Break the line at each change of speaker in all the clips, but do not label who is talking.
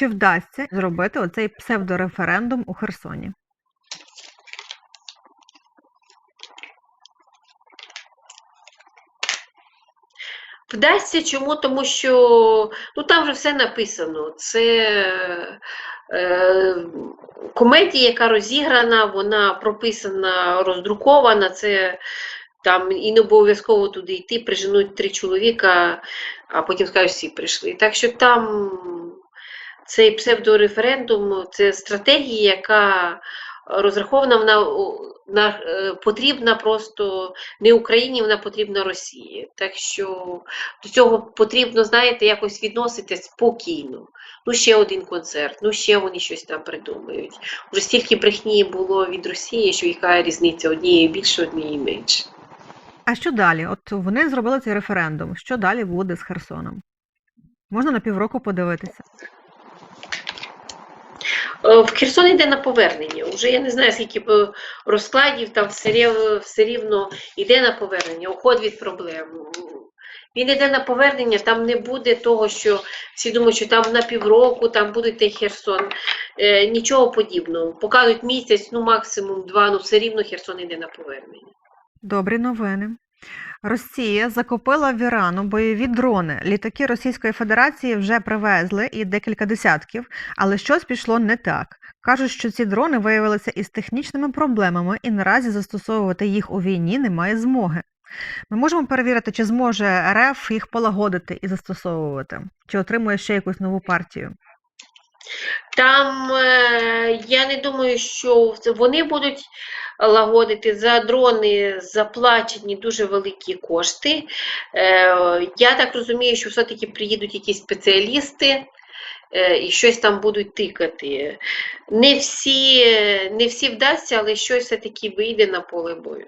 Чи вдасться зробити оцей псевдореферендум у Херсоні?
Вдасться чому? Тому що ну там вже все написано. Це е, комедія, яка розіграна, вона прописана, роздрукована. Це там і не обов'язково туди йти, приженуть три чоловіка, а потім скажуть, всі прийшли. Так що там цей псевдореферендум це стратегія, яка розрахована вона на, е, потрібна просто не Україні, вона потрібна Росії. Так що до цього потрібно, знаєте, якось відноситись спокійно. Ну, ще один концерт, ну ще вони щось там придумають. Уже стільки брехні було від Росії, що яка різниця однієї більше, однієї менше.
А що далі? От вони зробили цей референдум. Що далі буде з Херсоном? Можна на півроку подивитися.
Е, В Херсон йде на повернення. Уже я не знаю, скільки б розкладів там все рівно йде на повернення, уход від проблем. Він йде на повернення, там не буде того, що всі думають, що там на півроку там буде той Херсон. Е, нічого подібного. Покажуть місяць, ну максимум два, ну все рівно Херсон йде на повернення.
Добрі новини. Росія закупила в Ірану бойові дрони. Літаки Російської Федерації вже привезли і декілька десятків, але щось пішло не так. Кажуть, що ці дрони виявилися із технічними проблемами, і наразі застосовувати їх у війні немає змоги. Ми можемо перевірити, чи зможе РФ їх полагодити і застосовувати, чи отримує ще якусь нову партію.
Там е, я не думаю, що вони будуть лагодити за дрони заплачені дуже великі кошти. Е, Я так розумію, що все-таки приїдуть якісь спеціалісти е, і щось там будуть тикати. Не всі, не всі вдасться, але щось все-таки вийде на поле бою.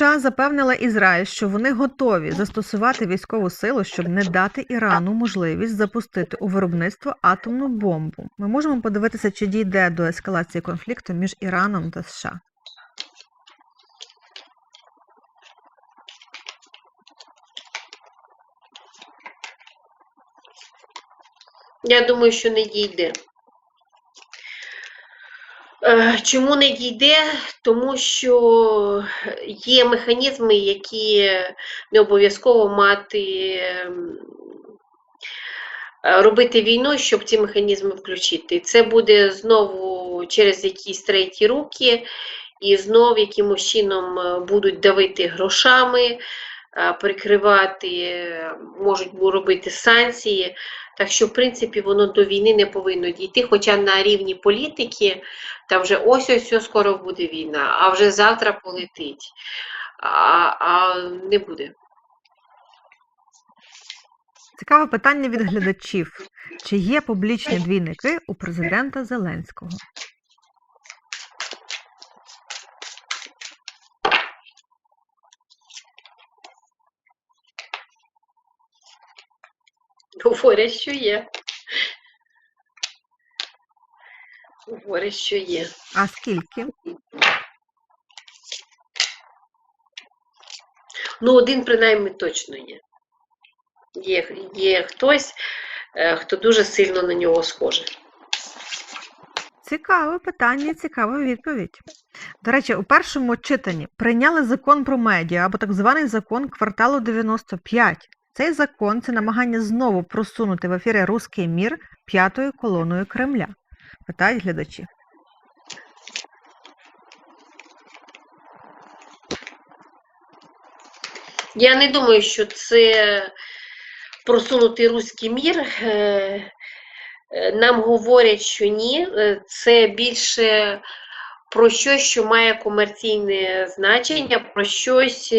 США запевнила Ізраїль, що вони готові застосувати військову силу, щоб не дати Ірану можливість запустити у виробництво атомну бомбу. Ми можемо подивитися, чи дійде до ескалації конфлікту між Іраном та США.
Я думаю, що не дійде. Е, Чому не дійде? Тому що є механізми, які не обов'язково мати ем, е, робити війну, щоб ці механізми включити. Це буде знову через якісь треті руки, і знов якимось чином е, будуть давити грошами, прикривати, можуть робити санкції. Так що, в принципі, воно до війни не повинно дійти. Хоча на рівні політики там вже ось ось скоро буде війна, а вже завтра полетить. А, а не буде.
Цікаве питання від глядачів: чи є публічні двійники у президента Зеленського?
Говорять, що є. Говорять, що є.
А скільки?
Ну, один принаймні точно є. Є, є хтось, е, хто дуже сильно на нього схожий.
Цікаве питання, цікава відповідь. До речі, у першому читанні прийняли закон про медіа або так званий закон кварталу 95. Цей закон це намагання знову просунути в ефірі Руський мір п'ятою колоною Кремля. Питають глядачі.
Я не думаю, що це просунутий руський мір. Е, е, Нам говорять, що ні. Е, Це більше про щось, що має комерційне значення, про щось,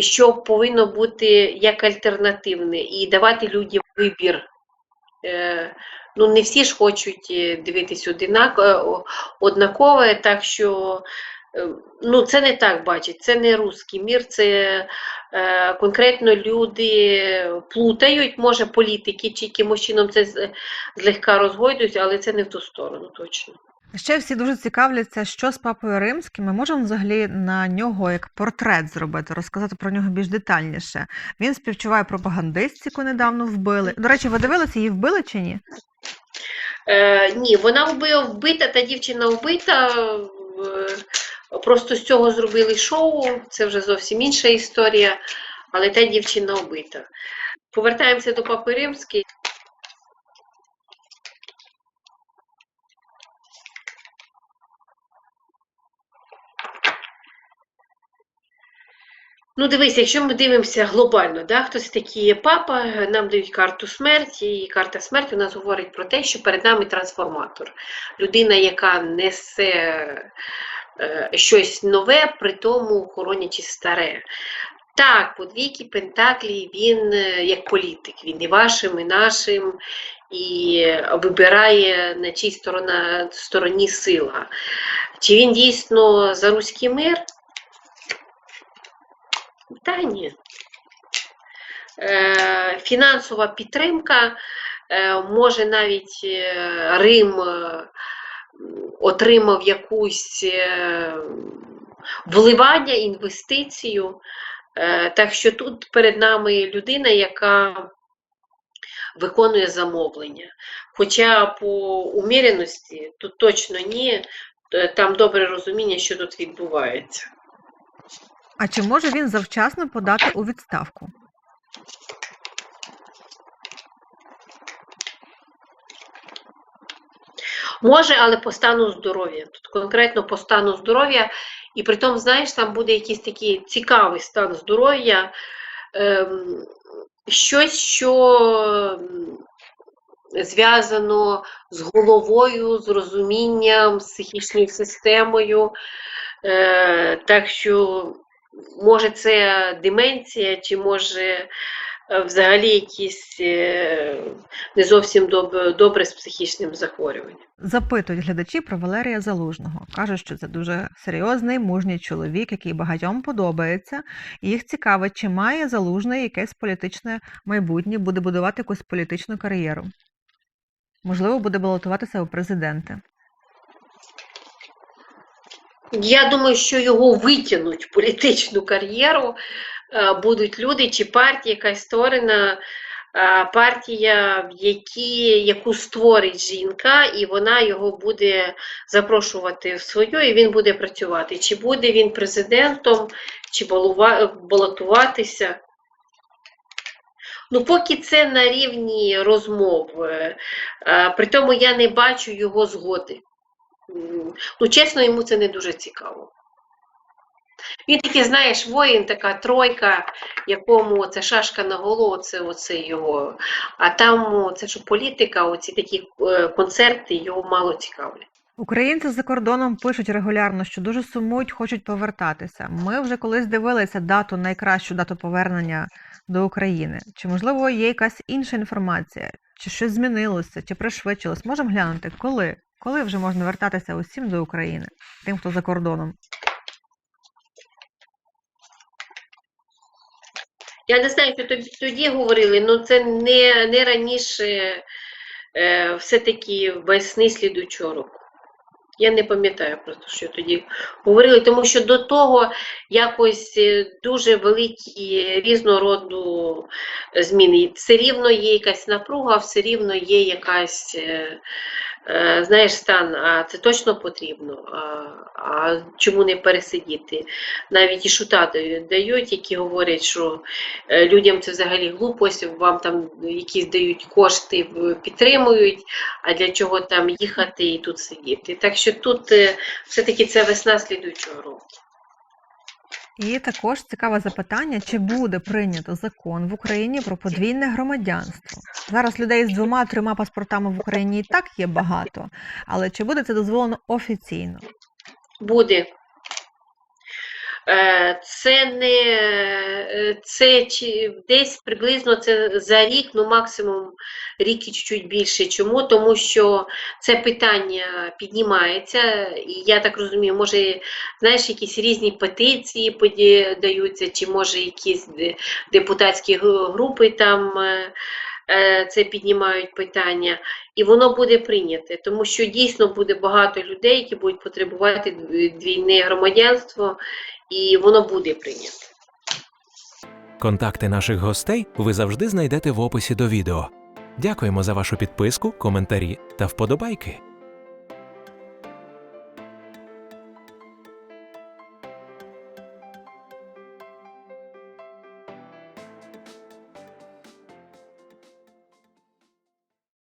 що повинно бути як альтернативне, і давати людям вибір. Е, Ну, не всі ж хочуть е, дивитись е, однакове, так що ну, це не так бачить, це не русський мір, це конкретно люди плутають, може політики чи якимось чином це злегка розгойдують, але це не в ту сторону точно.
Ще всі дуже цікавляться, що з папою римським. Ми можемо взагалі на нього як портрет зробити, розказати про нього більш детальніше. Він співчуває пропагандистці, яку недавно вбили. До речі, ви дивилися, її вбили чи ні?
Е, ні, вона вбита, та дівчина вбита. е, Просто з цього зробили шоу, це вже зовсім інша історія, але та дівчина вбита. Повертаємося до Папи Римської. Ну, дивись, якщо ми дивимося глобально, да, хтось такий є папа, нам дають карту смерті, і карта смерті у нас говорить про те, що перед нами трансформатор. Людина, яка несе е, щось нове, при тому хоронячи старе. Так, подвійки Пентаклі, він е, як політик, він і вашим, і нашим, і вибирає на чій сторона, стороні сила. Чи він дійсно за руський мир? Та. Е, Фінансова підтримка, е, може навіть е, Рим отримав якусь вливання, інвестицію. Так що тут перед нами людина, яка виконує замовлення. Хоча по уміреності тут точно ні, там добре розуміння, що тут відбувається.
А чи може він завчасно подати у відставку?
Може, але по стану здоров'я. Тут конкретно по стану здоров'я, і при тому, знаєш, там буде якийсь такий цікавий стан здоров'я, ем, щось, що зв'язано з головою, з розумінням, з психічною системою. Е, так що, може, це деменція, чи може е, взагалі якісь е, не зовсім добре, з психічним захворюванням.
Запитують глядачі про Валерія Залужного. Кажуть, що це дуже серйозний, мужній чоловік, який багатьом подобається. І їх цікавить, чи має залужний якесь політичне майбутнє, буде будувати якусь політичну кар'єру. Можливо, буде балотуватися у президенти.
Я думаю, що його витягнуть в політичну кар'єру. Е, Будуть люди чи партія, якась створена е, партія, які, яку створить жінка, і вона його буде запрошувати в свою, і він буде працювати. Чи буде він президентом, чи балотуватися. Ну, поки це на рівні розмов. Е, При тому я не бачу його згоди. Ну, чесно, йому це не дуже цікаво. Він такий, знаєш, воїн, така тройка, якому це шашка на голову, це оце його. А там це що політика, оці такі е, концерти його мало цікавлять.
Українці за кордоном пишуть регулярно, що дуже сумують, хочуть повертатися. Ми вже колись дивилися дату, найкращу дату повернення до України. Чи можливо є якась інша інформація, чи щось змінилося, чи пришвидшилось? Можемо глянути, коли? Коли вже можна вертатися усім до України, тим, хто за кордоном?
Я не знаю, що тоді говорили, але це не, не раніше е, все-таки весни слідуючого року. Я не пам'ятаю просто, що тоді говорили, тому що до того якось е, дуже великі різного роду зміни. Все рівно є якась напруга, все рівно є якась, е, знаєш, стан, а це точно потрібно. А, чому не пересидіти? Навіть і шута дають- які говорять, що е, людям це взагалі глупость, вам там якісь дають кошти, підтримують, а для чого там їхати і тут сидіти. Так що тут е, все-таки це весна слідуючого року.
І також цікаве запитання, чи буде прийнято закон в Україні про подвійне громадянство. Зараз людей з двома-трьома паспортами в Україні і так є багато, але чи буде це дозволено офіційно?
Буде. Е, Це не е, це чи десь приблизно це за рік, ну максимум рік і чуть більше. Чому? Тому що це питання піднімається, і я так розумію, може, знаєш, якісь різні петиції поді- даються, чи може якісь депутатські групи там е, це піднімають питання, і воно буде прийняте, тому що дійсно буде багато людей, які будуть потребувати двійне громадянство, і воно буде прийнято.
Контакти наших гостей ви завжди знайдете в описі до відео. Дякуємо за вашу підписку, коментарі та вподобайки.